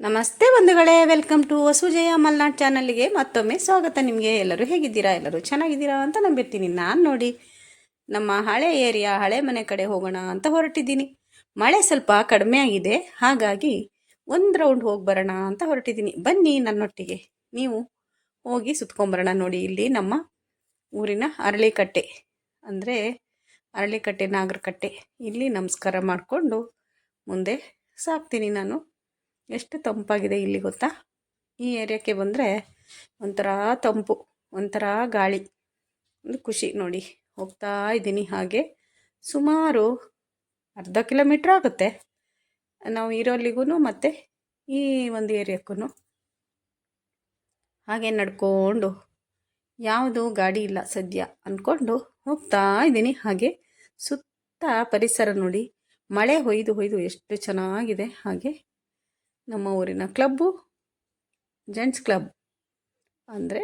ನಮಸ್ತೆ ಬಂಧುಗಳೇ, welcome to ವಸುಜಯ Malnad ಚಾನಲ್ಗೆ ಮತ್ತೊಮ್ಮೆ ಸ್ವಾಗತ ನಿಮಗೆ. ಎಲ್ಲರೂ ಹೇಗಿದ್ದೀರಾ? ಎಲ್ಲರೂ ಚೆನ್ನಾಗಿದ್ದೀರಾ ಅಂತ ನಂಬಿರ್ತೀನಿ. ನಾನು ನೋಡಿ ನಮ್ಮ ಹಳೆ ಏರಿಯಾ, ಹಳೆ ಮನೆ ಕಡೆ ಹೋಗೋಣ ಅಂತ ಹೊರಟಿದ್ದೀನಿ. ಮಳೆ ಸ್ವಲ್ಪ ಕಡಿಮೆ ಆಗಿದೆ. ಹಾಗಾಗಿ ಒಂದು ರೌಂಡ್ ಹೋಗಿ ಬರೋಣ ಅಂತ ಹೊರಟಿದ್ದೀನಿ. ಬನ್ನಿ ನನ್ನೊಟ್ಟಿಗೆ. ನೀವು ಹೋಗಿ ಸುತ್ಕೊಂಬರೋಣ ನೋಡಿ. ಇಲ್ಲಿ ನಮ್ಮ ಊರಿನ ಅರಳಿಕಟ್ಟೆ. ಅಂದರೆ ಅರಳಿಕಟ್ಟೆ, ನಾಗರಕಟ್ಟೆ. ಇಲ್ಲಿ ನಮಸ್ಕಾರ ಮಾಡಿಕೊಂಡು ಮುಂದೆ ಸಾಕ್ತೀನಿ ನಾನು. ಎಷ್ಟು ತಂಪಾಗಿದೆ ಇಲ್ಲಿ ಗೊತ್ತಾ? ಈ ಏರಿಯಾಕ್ಕೆ ಬಂದರೆ ಒಂಥರ ತಂಪು, ಒಂಥರ ಗಾಳಿ. ಒಂದು ಖುಷಿ ನೋಡಿ, ಹೋಗ್ತಾ ಇದ್ದೀನಿ ಹಾಗೆ. ಸುಮಾರು ಅರ್ಧ ಕಿಲೋಮೀಟ್ರ್ ಆಗುತ್ತೆ. ನಾವು ಇರೋಲ್ಲಿಗೂ ಮತ್ತು ಈ ಒಂದು ಏರಿಯಾಕ್ಕೂ ಹಾಗೆ ನಡ್ಕೊಂಡು ಯಾವುದು ಗಾಡಿ ಇಲ್ಲ ಸದ್ಯ ಅಂದ್ಕೊಂಡು ಹೋಗ್ತಾ ಇದ್ದೀನಿ ಹಾಗೆ. ಸುತ್ತ ಪರಿಸರ ನೋಡಿ, ಮಳೆ ಹೊಯ್ದು ಹೊಯ್ದು ಎಷ್ಟು ಚೆನ್ನಾಗಿದೆ ಹಾಗೆ. ನಮ್ಮ ಊರಿನ ಕ್ಲಬ್ಬು, ಜೆಂಟ್ಸ್ ಕ್ಲಬ್. ಅಂದರೆ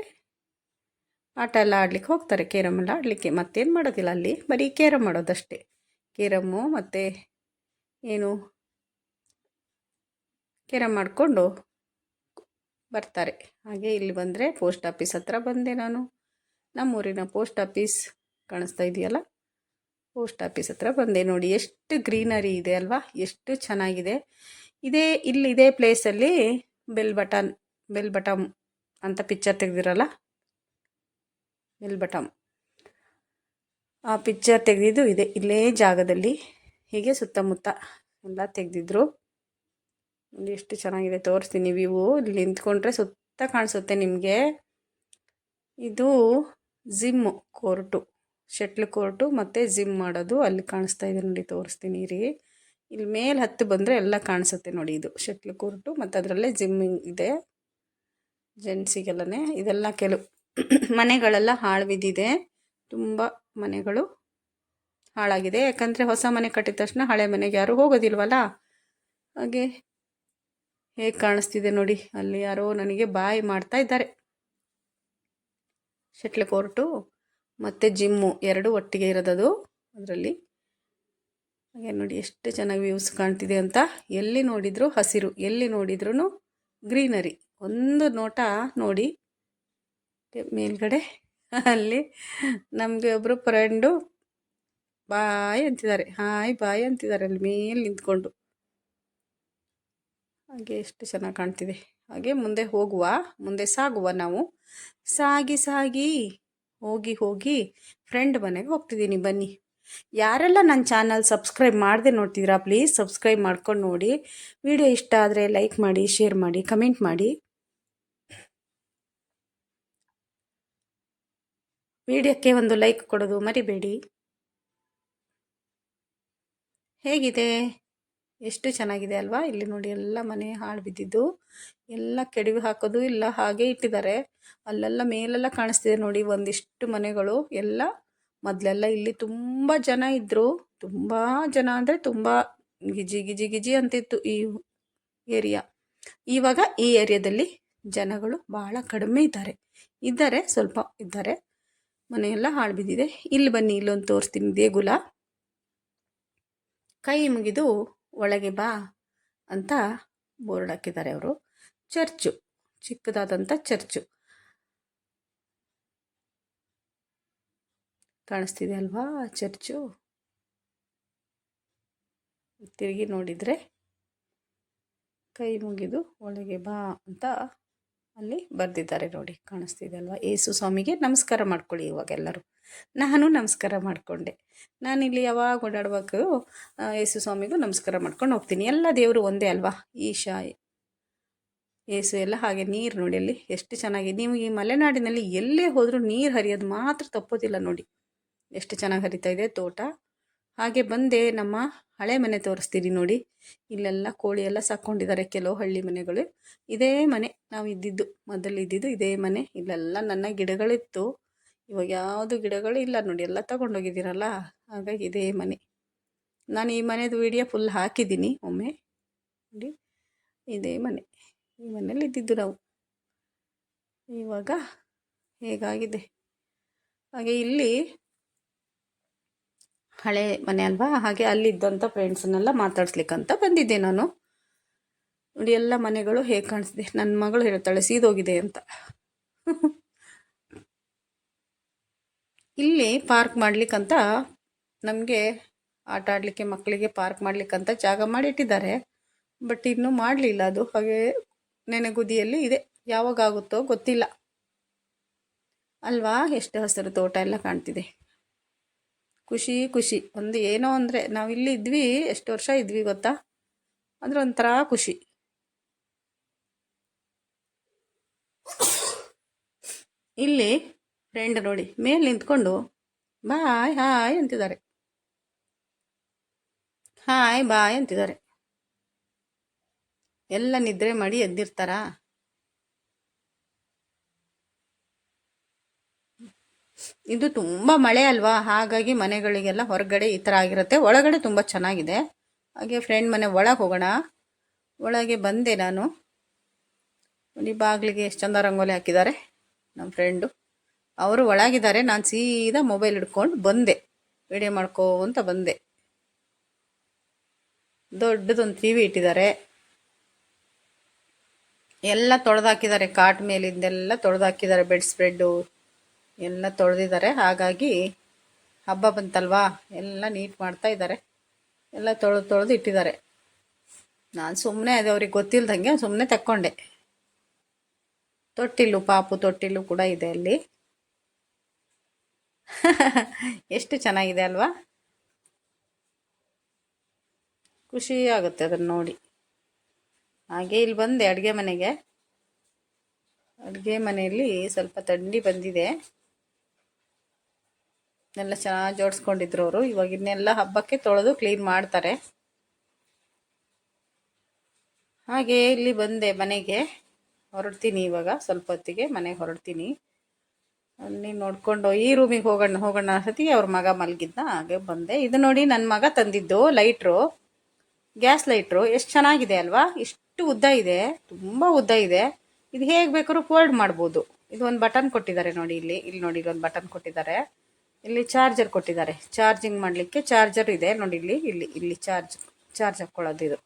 ಆಟ ಎಲ್ಲ ಆಡ್ಲಿಕ್ಕೆ ಹೋಗ್ತಾರೆ, ಕೇರಮ್ ಎಲ್ಲ ಆಡಲಿಕ್ಕೆ. ಮತ್ತೇನು ಮಾಡೋದಿಲ್ಲ ಅಲ್ಲಿ, ಬರೀ ಕೇರಮ್ ಮಾಡೋದಷ್ಟೇ. ಕೇರಮ್ಮು ಮತ್ತು ಏನು, ಕೇರಮ್ ಮಾಡಿಕೊಂಡು ಬರ್ತಾರೆ. ಹಾಗೆ ಇಲ್ಲಿ ಬಂದರೆ ಪೋಸ್ಟ್ ಆಫೀಸ್ ಹತ್ರ ಬಂದೆ ನಾನು. ನಮ್ಮೂರಿನ ಪೋಸ್ಟ್ ಆಫೀಸ್ ಕಾಣಿಸ್ತಾ ಇದೆಯಲ್ಲ? ಪೋಸ್ಟ್ ಆಫೀಸ್ ಹತ್ರ ಬಂದೆ ನೋಡಿ. ಎಷ್ಟು ಗ್ರೀನರಿ ಇದೆ ಅಲ್ವಾ? ಎಷ್ಟು ಚೆನ್ನಾಗಿದೆ. ಇದೇ, ಇಲ್ಲಿ ಇದೇ ಪ್ಲೇಸಲ್ಲಿ ಬೆಲ್ ಬಟನ್ ಬೆಲ್ ಬಟಮ್ ಅಂತ ಪಿಕ್ಚರ್ ತೆಗೆದಿರಲ್ಲ? ಬೆಲ್ ಬಟಮ್ ಆ ಪಿಕ್ಚರ್ ತೆಗೆದಿದ್ದು ಇದೆ. ಇಲ್ಲೇ ಜಾಗದಲ್ಲಿ ಹೀಗೆ ಸುತ್ತಮುತ್ತ ಎಲ್ಲ ತೆಗೆದಿದ್ರು. ನೋಡಿ ಎಷ್ಟು ಚೆನ್ನಾಗಿದೆ, ತೋರಿಸ್ತೀನಿ ವ್ಯೂ ಇಲ್ಲಿ ನಿಂತ್ಕೊಂಡ್ರೆ ಸುತ್ತ ಕಾಣಿಸುತ್ತೆ ನಿಮಗೆ. ಇದು ಜಿಮ್ ಕೋರ್ಟು, ಶಟ್ಲ್ ಕೋರ್ಟು ಮತ್ತು ಜಿಮ್ ಮಾಡೋದು ಅಲ್ಲಿ ಕಾಣಿಸ್ತಾ ಇದೆ ನೋಡಿ, ತೋರಿಸ್ತೀನಿ ರೀ. ಇಲ್ಲಿ ಮೇಲೆ ಹತ್ತು ಬಂದರೆ ಎಲ್ಲ ಕಾಣಿಸುತ್ತೆ ನೋಡಿ ಇದು. ಶಟ್ಲ್ ಕೋರ್ಟು ಮತ್ತು ಅದರಲ್ಲೇ ಜಿಮ್ಮಿಂಗ್ ಇದೆ. ಜೆಂಟ್ಸಿಗೆಲ್ಲನೇ ಇದೆಲ್ಲ ಕೆಲವು ಮನೆಗಳೆಲ್ಲ ಹಾಳು ಬಿದ್ದಿದೆ ತುಂಬ ಮನೆಗಳು ಹಾಳಾಗಿದೆ. ಯಾಕಂದರೆ ಹೊಸ ಮನೆ ಕಟ್ಟಿದ ತಕ್ಷಣ ಹಳೆ ಮನೆಗೆ ಯಾರೂ ಹೋಗೋದಿಲ್ವಲ್ಲ? ಹಾಗೆ ಹೇಗೆ ಕಾಣಿಸ್ತಿದೆ ನೋಡಿ. ಅಲ್ಲಿ ಯಾರೋ ನನಗೆ ಬಾಯಿ ಮಾಡ್ತಾ ಇದ್ದಾರೆ. ಶಟ್ಲ್ ಕೋರ್ಟು ಮತ್ತು ಜಿಮ್ಮು ಎರಡು ಒಟ್ಟಿಗೆ ಇರೋದದು ಅದರಲ್ಲಿ. ಹಾಗೆ ನೋಡಿ ಎಷ್ಟು ಚೆನ್ನಾಗಿ ವ್ಯೂಸ್ ಕಾಣ್ತಿದೆ ಅಂತ. ಎಲ್ಲಿ ನೋಡಿದರೂ ಹಸಿರು, ಎಲ್ಲಿ ನೋಡಿದ್ರೂ ಗ್ರೀನರಿ. ಒಂದು ನೋಟ ನೋಡಿ. ಮೇಲ್ಗಡೆ ಅಲ್ಲಿ ನಮಗೆ ಒಬ್ಬರು ಫ್ರೆಂಡು ಬಾಯ್ ಅಂತಿದ್ದಾರೆ. ಹಾಯ್ ಬಾಯ್ ಅಂತಿದ್ದಾರೆ ಅಲ್ಲಿ ಮೇಲೆ ನಿಂತ್ಕೊಂಡು. ಹಾಗೆ ಎಷ್ಟು ಚೆನ್ನಾಗಿ ಕಾಣ್ತಿದೆ. ಹಾಗೆ ಮುಂದೆ ಹೋಗುವ, ಮುಂದೆ ಸಾಗುವ ನಾವು. ಸಾಗಿ ಸಾಗಿ, ಹೋಗಿ ಹೋಗಿ ಫ್ರೆಂಡ್ ಮನೆಗೆ ಹೋಗ್ತಿದ್ದೀನಿ. ಬನ್ನಿ. ಯಾರೆಲ್ಲ ನನ್ನ ಚಾನಲ್ ಸಬ್ಸ್ಕ್ರೈಬ್ ಮಾಡದೆ ನೋಡ್ತಿದ್ದೀರಾ ಪ್ಲೀಸ್ ಸಬ್ಸ್ಕ್ರೈಬ್ ಮಾಡ್ಕೊಂಡು ನೋಡಿ. ವಿಡಿಯೋ ಇಷ್ಟ ಆದರೆ ಲೈಕ್ ಮಾಡಿ ಶೇರ್ ಮಾಡಿ ಕಮೆಂಟ್ ಮಾಡಿ. ವಿಡಿಯೋಕ್ಕೆ ಒಂದು ಲೈಕ್ ಕೊಡೋದು ಮರಿಬೇಡಿ. ಹೇಗಿದೆ? ಎಷ್ಟು ಚೆನ್ನಾಗಿದೆ ಅಲ್ವಾ? ಇಲ್ಲಿ ನೋಡಿ ಎಲ್ಲ ಮನೆ ಹಾಳು ಬಿದ್ದಿದ್ದು. ಎಲ್ಲ ಕೆಡವಿ ಹಾಕೋದು ಇಲ್ಲ, ಹಾಗೆ ಇಟ್ಟಿದ್ದಾರೆ. ಅಲ್ಲೆಲ್ಲ ಮೇಲೆಲ್ಲ ಕಾಣಿಸ್ತಿದೆ ನೋಡಿ, ಒಂದಿಷ್ಟು ಮನೆಗಳು. ಎಲ್ಲ ಮೊದಲೆಲ್ಲ ಇಲ್ಲಿ ತುಂಬ ಜನ ಇದ್ದರು ತುಂಬ ಜನ ಅಂದರೆ ತುಂಬ ಗಿಜಿ ಗಿಜಿ ಗಿಜಿ ಅಂತಿತ್ತು ಈ ಏರಿಯಾ. ಇವಾಗ ಈ ಏರಿಯಾದಲ್ಲಿ ಜನಗಳು ಭಾಳ ಕಡಿಮೆ ಇದ್ದಾರೆ. ಇದ್ದಾರೆ, ಸ್ವಲ್ಪ ಇದ್ದಾರೆ. ಮನೆಯೆಲ್ಲ ಹಾಳು ಬಿದ್ದಿದೆ. ಇಲ್ಲಿ ಬನ್ನಿ, ಇಲ್ಲೊಂದು ತೋರಿಸ್ತೀನಿ ದೇಗುಲ. ಕೈ ಮುಗಿದು ಒಳಗೆ ಬಾ ಅಂತ ಬೋರ್ಡ್ ಹಾಕಿದ್ದಾರೆ ಅವರು. ಚರ್ಚು ಚಿಕ್ಕದಾದಂಥ ಚರ್ಚು. ಕಾಣಿಸ್ತಿದೆ ಅಲ್ವಾ ಚರ್ಚು? ತಿರುಗಿ ನೋಡಿದರೆ ಕೈ ಮುಗಿದು ಒಳಗೆ ಬಾ ಅಂತ ಅಲ್ಲಿ ಬರೆದಿದ್ದಾರೆ ನೋಡಿ, ಕಾಣಿಸ್ತಿದೆ ಅಲ್ವಾ? ಏಸು ಸ್ವಾಮಿಗೆ ನಮಸ್ಕಾರ ಮಾಡ್ಕೊಳ್ಳಿ ಇವಾಗ ಎಲ್ಲರೂ. ನಾನು ನಮಸ್ಕಾರ ಮಾಡಿಕೊಂಡೆ. ನಾನಿಲ್ಲಿ ಯಾವಾಗ ಓಡಾಡಬೇಕು ಏಸು ಸ್ವಾಮಿಗೂ ನಮಸ್ಕಾರ ಮಾಡ್ಕೊಂಡು ಹೋಗ್ತೀನಿ. ಎಲ್ಲ ದೇವರು ಒಂದೇ ಅಲ್ವಾ? ಈಶಾ ಏಸು ಎಲ್ಲ ಹಾಗೆ ನೀರು ನೋಡಿ ಅಲ್ಲಿ ಎಷ್ಟು ಚೆನ್ನಾಗಿ, ನೀವು ಈ ಮಲೆನಾಡಿನಲ್ಲಿ ಎಲ್ಲೇ ಹೋದರೂ ನೀರು ಹರಿಯೋದು ಮಾತ್ರ ತಪ್ಪೋದಿಲ್ಲ ನೋಡಿ. ಎಷ್ಟು ಚೆನ್ನಾಗಿ ಹರಿತಾ ಇದೆ ತೋಟ. ಹಾಗೆ ಬಂದೆ ನಮ್ಮ ಹಳೆ ಮನೆ ತೋರಿಸ್ತೀರಿ ನೋಡಿ. ಇಲ್ಲೆಲ್ಲ ಕೋಳಿ ಎಲ್ಲ ಸಾಕ್ಕೊಂಡಿದ್ದಾರೆ ಕೆಲವು ಹಳ್ಳಿ ಮನೆಗಳು. ಇದೇ ಮನೆ ನಾವು ಇದ್ದಿದ್ದು, ಮೊದಲು ಇದ್ದಿದ್ದು ಇದೇ ಮನೆ. ಇಲ್ಲೆಲ್ಲ ನನ್ನ ಗಿಡಗಳಿತ್ತು. ಇವಾಗ ಯಾವುದು ಗಿಡಗಳು ಇಲ್ಲ ನೋಡಿ, ಎಲ್ಲ ತಗೊಂಡೋಗಿದ್ದೀರಲ್ಲ, ಹಾಗಾಗಿ ಇದೇ ಮನೆ. ನಾನು ಈ ಮನೆದು ವಿಡಿಯೋ ಫುಲ್ ಹಾಕಿದ್ದೀನಿ ಒಮ್ಮೆ. ನೋಡಿ, ಇದೇ ಮನೆ. ಈ ಮನೇಲಿ ಇದ್ದಿದ್ದು ನಾವು. ಇವಾಗ ಹೇಗಾಗಿದೆ? ಹಾಗೆ ಇಲ್ಲಿ ಹಳೆ ಮನೆ ಅಲ್ವಾ? ಹಾಗೆ ಅಲ್ಲಿದ್ದಂಥ ಫ್ರೆಂಡ್ಸನ್ನೆಲ್ಲ ಮಾತಾಡ್ಸ್ಲಿಕ್ಕಂತ ಬಂದಿದ್ದೆ ನಾನು. ನೋಡಿ, ಎಲ್ಲ ಮನೆಗಳು ಹೇಗೆ ಕಾಣಿಸ್ತಿದೆ? ನನ್ನ ಮಗಳು ಹೇಳ್ತಾಳೆ, ಸೀದೋಗಿದೆ ಅಂತ. ಇಲ್ಲಿ ಪಾರ್ಕ್ ಮಾಡ್ಲಿಕ್ಕಂತ ನಮಗೆ ಆಟ ಆಡಲಿಕ್ಕೆ ಮಕ್ಕಳಿಗೆ ಪಾರ್ಕ್ ಮಾಡ್ಲಿಕ್ಕಂತ ಜಾಗ ಮಾಡಿಟ್ಟಿದ್ದಾರೆ. ಬಟ್ ಇನ್ನೂ ಮಾಡಲಿಲ್ಲ ಅದು. ಹಾಗೆ ನೆನೆಗುದಿಯಲ್ಲಿ ಇದೆ. ಯಾವಾಗ ಆಗುತ್ತೋ ಗೊತ್ತಿಲ್ಲ. ಅಲ್ವಾ? ಎಷ್ಟು ಹಸಿರು ತೋಟ ಎಲ್ಲ ಕಾಣ್ತಿದೆ. ಖುಷಿ ಖುಷಿ. ಒಂದು ಏನೋ ಅಂದರೆ, ನಾವು ಇಲ್ಲಿ ಇದ್ವಿ, ಎಷ್ಟು ವರ್ಷ ಇದ್ವಿ ಗೊತ್ತಾ? ಅಂದ್ರೆ ಒಂಥರ ಖುಷಿ. ಇಲ್ಲಿ ಫ್ರೆಂಡ್ ನೋಡಿ, ಮೇಲೆ ನಿಂತ್ಕೊಂಡು, ಬಾಯ್, ಹಾಯ್ ಅಂತಿದ್ದಾರೆ. ಹಾಯ್, ಬಾಯ್ ಅಂತಿದ್ದಾರೆ. ಎಲ್ಲ ನಿದ್ರೆ ಮಾಡಿ ಎದ್ದಿರ್ತಾರ? ಇದು ತುಂಬ ಮಳೆ ಅಲ್ವಾ? ಹಾಗಾಗಿ ಮನೆಗಳಿಗೆಲ್ಲ ಹೊರಗಡೆ ಈ ಥರ ಆಗಿರುತ್ತೆ. ಒಳಗಡೆ ತುಂಬ ಚೆನ್ನಾಗಿದೆ. ಹಾಗೆ ಫ್ರೆಂಡ್ ಮನೆ ಒಳಗೆ ಹೋಗೋಣ. ಒಳಗೆ ಬಂದೆ ನಾನು. ಈ ಬಾಗಿಲಿಗೆ ಎಷ್ಟು ಚಂದ ರಂಗೋಲಿ ಹಾಕಿದ್ದಾರೆ ನಮ್ಮ ಫ್ರೆಂಡು ಅವರು ಒಳಗಿದ್ದಾರೆ. ನಾನು ಸೀದಾ ಮೊಬೈಲ್ ಹಿಡ್ಕೊಂಡು ಬಂದೆ. ವಿಡಿಯೋ ಮಾಡ್ಕೋ ಅಂತ ಬಂದೆ. ದೊಡ್ಡದೊಂದು ಟಿ ವಿ ಇಟ್ಟಿದ್ದಾರೆ. ಎಲ್ಲ ತೊಳೆದಾಕಿದ್ದಾರೆ ಕಾಟ್ ಮೇಲಿಂದೆಲ್ಲ ತೊಳೆದಾಕಿದ್ದಾರೆ ಬೆಡ್ ಸ್ಪ್ರೆಡ್ಡು ಎಲ್ಲ ತೊಳೆದಿದ್ದಾರೆ. ಹಾಗಾಗಿ ಹಬ್ಬ ಬಂತಲ್ವಾ? ಎಲ್ಲ ನೀಟ್ ಮಾಡ್ತಾ ಇದ್ದಾರೆ. ಎಲ್ಲ ತೊಳೆದು ತೊಳೆದು ಇಟ್ಟಿದ್ದಾರೆ. ನಾನು ಸುಮ್ಮನೆ ಅದು ಅವ್ರಿಗೆ ಗೊತ್ತಿಲ್ದಂಗೆ ಸುಮ್ಮನೆ ತಕ್ಕೊಂಡೆ. ತೊಟ್ಟಿಲು ಪಾಪು ತೊಟ್ಟಿಲು ಕೂಡ ಇದೆ ಅಲ್ಲಿ. ಎಷ್ಟು ಚೆನ್ನಾಗಿದೆ ಅಲ್ವಾ? ಖುಷಿ ಆಗುತ್ತೆ ಅದನ್ನು ನೋಡಿ. ಹಾಗೆ ಇಲ್ಲಿ ಬಂದೆ ಅಡುಗೆ ಮನೆಗೆ. ಅಡುಗೆ ಮನೆಯಲ್ಲಿ ಸ್ವಲ್ಪ ಥಂಡಿ ಬಂದಿದೆ. ಎಲ್ಲ ಚೆನ್ನಾಗಿ ಜೋಡಿಸ್ಕೊಂಡಿದ್ರು ಅವರು ಇವಾಗ ಇನ್ನೆಲ್ಲ ಹಬ್ಬಕ್ಕೆ ತೊಳೆದು ಕ್ಲೀನ್ ಮಾಡ್ತಾರೆ. ಹಾಗೆ ಇಲ್ಲಿ ಬಂದೆ ಮನೆಗೆ. ಹೊರಡ್ತೀನಿ ಇವಾಗ, ಸ್ವಲ್ಪ ಹೊತ್ತಿಗೆ ಮನೆಗೆ ಹೊರಡ್ತೀನಿ. ಅಲ್ಲಿ ನೋಡಿಕೊಂಡು ಈ ರೂಮಿಗೆ ಹೋಗೋಣ ಹೋಗೋಣ ಸತಿ ಅವ್ರ ಮಗ ಮಲಗಿದ್ದ ಹಾಗೆ ಬಂದೆ. ಇದು ನೋಡಿ ನನ್ನ ಮಗ ತಂದಿದ್ದು ಲೈಟ್ರು ಗ್ಯಾಸ್ ಲೈಟ್ರು ಎಷ್ಟು ಚೆನ್ನಾಗಿದೆ ಅಲ್ವಾ? ಇಷ್ಟು ಉದ್ದ ಇದೆ. ತುಂಬ ಉದ್ದ ಇದೆ. ಇದು ಹೇಗೆ ಬೇಕಾದ್ರೂ ಫೋಲ್ಡ್ ಮಾಡ್ಬೋದು. ಇದು ಒಂದು ಬಟನ್ ಕೊಟ್ಟಿದ್ದಾರೆ ನೋಡಿ ಇಲ್ಲಿ. ಇಲ್ಲಿ ನೋಡಿ ಇಲ್ಲೊಂದು ಬಟನ್ ಕೊಟ್ಟಿದ್ದಾರೆ. ಇಲ್ಲಿ ಚಾರ್ಜರ್ ಕೊಟ್ಟಿದ್ದಾರೆ. ಚಾರ್ಜಿಂಗ್ ಮಾಡಲಿಕ್ಕೆ ಚಾರ್ಜರ್ ಇದೆ. ನೋಡಿ ಇಲ್ಲಿ ಇಲ್ಲಿ ಇಲ್ಲಿ ಚಾರ್ಜ್ ಚಾರ್ಜ್ ಹಾಕ್ಕೊಳ್ಳೋದು ಇದು.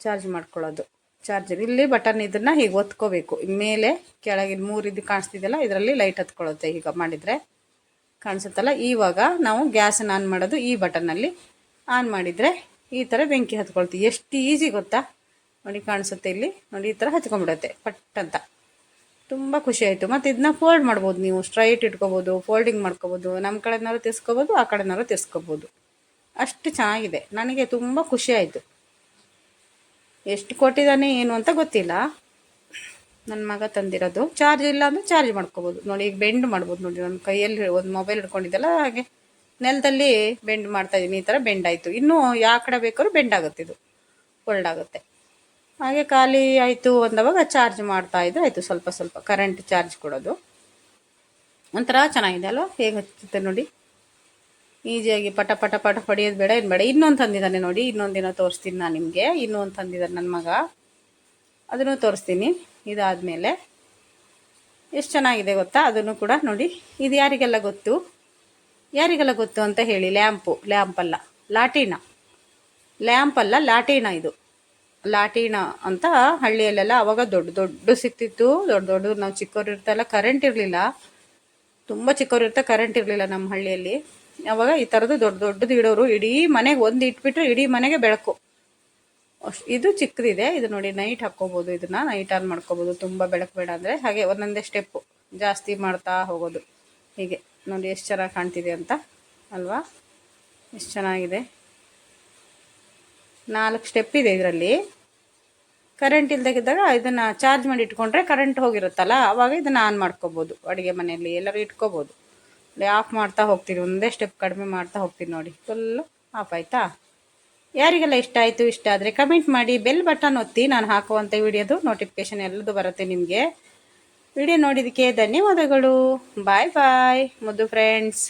ಚಾರ್ಜ್ ಮಾಡ್ಕೊಳ್ಳೋದು. ಚಾರ್ಜರ್. ಇಲ್ಲಿ ಬಟನ್ ಇದನ್ನು ಹೀಗೆ ಒತ್ಕೋಬೇಕು. ಮೇಲೆ ಕೆಳಗಿನ ಮೂರು ಇದು ಕಾಣಿಸ್ತಿದೆಯಲ್ಲ, ಇದರಲ್ಲಿ ಲೈಟ್ ಹತ್ಕೊಳ್ಳುತ್ತೆ. ಈಗ ಮಾಡಿದರೆ ಕಾಣಿಸುತ್ತಲ್ಲ, ಇವಾಗ ನಾವು ಗ್ಯಾಸನ್ನು ಆನ್ ಮಾಡೋದು ಈ ಬಟನ್ನಲ್ಲಿ. ಆನ್ ಮಾಡಿದರೆ ಈ ಥರ ಬೆಂಕಿ ಹತ್ಕೊಳ್ತೀವಿ. ಎಷ್ಟು ಈಸಿ ಗೊತ್ತಾ? ನೋಡಿ ಕಾಣಿಸುತ್ತೆ ಇಲ್ಲಿ. ನೋಡಿ ಈ ಥರ ಹಚ್ಕೊಂಡ್ಬಿಡುತ್ತೆ ಪಟ್ ಅಂತ. ತುಂಬ ಖುಷಿ ಆಯಿತು. ಮತ್ತು ಇದನ್ನ ಫೋಲ್ಡ್ ಮಾಡ್ಬೋದು ನೀವು. ಸ್ಟ್ರೈಟ್ ಇಟ್ಕೋಬೋದು ಫೋಲ್ಡಿಂಗ್ ಮಾಡ್ಕೋಬೋದು ನಮ್ಮ ಕಡೆನಾದ್ರು ತಿರ್ಸ್ಕೋಬೋದು, ಆ ಕಡೆನಾದ್ರು ತಿರ್ಸ್ಕೋಬೋದು. ಅಷ್ಟು ಚೆನ್ನಾಗಿದೆ. ನನಗೆ ತುಂಬ ಖುಷಿ ಆಯಿತು. ಎಷ್ಟು ಕೊಟ್ಟಿದ್ದಾನೆ, ಏನು ಅಂತ ಗೊತ್ತಿಲ್ಲ. ನನ್ನ ಮಗ ತಂದಿರೋದು. ಚಾರ್ಜ್ ಇಲ್ಲ ಅಂದರೆ ಚಾರ್ಜ್ ಮಾಡ್ಕೋಬೋದು. ನೋಡಿ, ಈಗ ಬೆಂಡ್ ಮಾಡ್ಬೋದು ನೋಡಿ. ನನ್ನ ಕೈಯಲ್ಲಿ ಒಂದು ಮೊಬೈಲ್ ಹಿಡ್ಕೊಂಡಿದ್ದಲ್ಲ, ಹಾಗೆ ನೆಲದಲ್ಲಿ ಬೆಂಡ್ ಮಾಡ್ತಾ ಇದ್ದೀನಿ ಈ ಥರ ಬೆಂಡ್ ಆಯಿತು. ಇನ್ನೂ ಯಾವ ಕಡೆ ಬೇಕಾದ್ರೂ ಬೆಂಡ್ ಆಗುತ್ತೆ ಇದು. ಫೋಲ್ಡ್ ಆಗುತ್ತೆ. ಹಾಗೆ ಖಾಲಿ ಆಯಿತು ಅಂದವಾಗ ಚಾರ್ಜ್ ಮಾಡ್ತಾ ಇದ್ದರೆ ಆಯಿತು ಸ್ವಲ್ಪ ಸ್ವಲ್ಪ ಕರೆಂಟ್ ಚಾರ್ಜ್ ಕೊಡೋದು. ಒಂಥರ ಚೆನ್ನಾಗಿದೆ ಅಲ್ವಾ? ಹೇಗೆ ಹಚ್ಚುತ್ತೆ ನೋಡಿ. ಈಸಿಯಾಗಿ ಪಟ ಪಟ ಪಟ ಪಡೆಯೋದು ಬೇಡ, ಏನು ಬೇಡ. ಇನ್ನೊಂದು ತಂದಿದ್ದಾನೆ ನೋಡಿ. ಇನ್ನೊಂದು ದಿನ ತೋರಿಸ್ತೀನಿ ನಾನು ನಿಮಗೆ. ಇನ್ನೊಂದು ತಂದಿದ್ದಾನೆ ನನ್ನ ಮಗ. ಅದನ್ನು ತೋರಿಸ್ತೀನಿ. ಇದಾದಮೇಲೆ ಎಷ್ಟು ಚೆನ್ನಾಗಿದೆ ಗೊತ್ತಾ? ಅದನ್ನು ಕೂಡ ನೋಡಿ. ಇದು ಯಾರಿಗೆಲ್ಲ ಗೊತ್ತು? ಯಾರಿಗೆಲ್ಲ ಗೊತ್ತು ಅಂತ ಹೇಳಿ. ಲ್ಯಾಂಪು ಲ್ಯಾಂಪಲ್ಲ ಲಾಟೀನ. ಲ್ಯಾಂಪಲ್ಲ ಲಾಟೀನ ಇದು. ಲಾಟೀನ ಅಂತ ಹಳ್ಳಿಯಲ್ಲೆಲ್ಲ ಅವಾಗ ದೊಡ್ಡ ದೊಡ್ಡ ಸಿಕ್ತಿತ್ತು. ದೊಡ್ಡ ದೊಡ್ಡ ನಾವು ಚಿಕ್ಕವ್ರು ಇರ್ತಲ್ಲ ಕರೆಂಟ್ ಇರಲಿಲ್ಲ. ತುಂಬ ಚಿಕ್ಕವ್ರು ಇರ್ತಾ ಕರೆಂಟ್ ಇರಲಿಲ್ಲ ನಮ್ಮ ಹಳ್ಳಿಯಲ್ಲಿ. ಅವಾಗ ಈ ಥರದ್ದು ದೊಡ್ಡ ದೊಡ್ಡದು ಇಡೋರು ಇಡೀ ಮನೆಗೆ ಒಂದು ಇಟ್ಬಿಟ್ರೆ ಇಡೀ ಮನೆಗೆ ಬೆಳಕು. ಅಷ್ಟು ಇದು ಚಿಕ್ಕದಿದೆ. ಇದು ನೋಡಿ ನೈಟ್ ಹಾಕ್ಕೋಬೋದು ಇದನ್ನ ನೈಟ್ ಆನ್ ಮಾಡ್ಕೋಬೋದು. ತುಂಬ ಬೆಳಕು ಬೇಡ ಅಂದರೆ ಹಾಗೆ ಒಂದೊಂದೇ ಸ್ಟೆಪ್ಪು ಜಾಸ್ತಿ ಮಾಡ್ತಾ ಹೋಗೋದು. ಹೀಗೆ ನೋಡಿ ಎಷ್ಟು ಚೆನ್ನಾಗಿ ಕಾಣ್ತಿದೆ ಅಂತ ಅಲ್ವಾ? ಎಷ್ಟು ಚೆನ್ನಾಗಿದೆ. ನಾಲ್ಕು ಸ್ಟೆಪ್ ಇದೆ ಇದರಲ್ಲಿ. ಕರೆಂಟ್ ಇಲ್ದಾಗಿದ್ದಾಗ ಇದನ್ನು ಚಾರ್ಜ್ ಮಾಡಿ ಇಟ್ಕೊಂಡ್ರೆ ಕರೆಂಟ್ ಹೋಗಿರುತ್ತಲ್ಲ ಆವಾಗ ಇದನ್ನು ಆನ್ ಮಾಡ್ಕೋಬೋದು. ಅಡುಗೆ ಮನೆಯಲ್ಲಿ ಎಲ್ಲರೂ ಇಟ್ಕೋಬೋದು. ಆಫ್ ಮಾಡ್ತಾ ಹೋಗ್ತೀನಿ ಒಂದೇ ಸ್ಟೆಪ್ ಕಡಿಮೆ ಮಾಡ್ತಾ ಹೋಗ್ತೀನಿ ನೋಡಿ. ಫುಲ್ಲು ಆಫ್ ಆಯಿತಾ? ಯಾರಿಗೆಲ್ಲ ಇಷ್ಟ ಆಯಿತು, ಇಷ್ಟ ಆದರೆ ಕಮೆಂಟ್ ಮಾಡಿ ಬೆಲ್ ಬಟನ್ ಒತ್ತಿ ನಾನು ಹಾಕುವಂಥ ವಿಡಿಯೋದು ನೋಟಿಫಿಕೇಶನ್ ಎಲ್ಲದು ಬರುತ್ತೆ ನಿಮಗೆ. ವಿಡಿಯೋ ನೋಡಿದ್ದಕ್ಕೆ ಧನ್ಯವಾದಗಳು. ಬಾಯ್ ಬಾಯ್ ಮುದ್ದು ಫ್ರೆಂಡ್ಸ್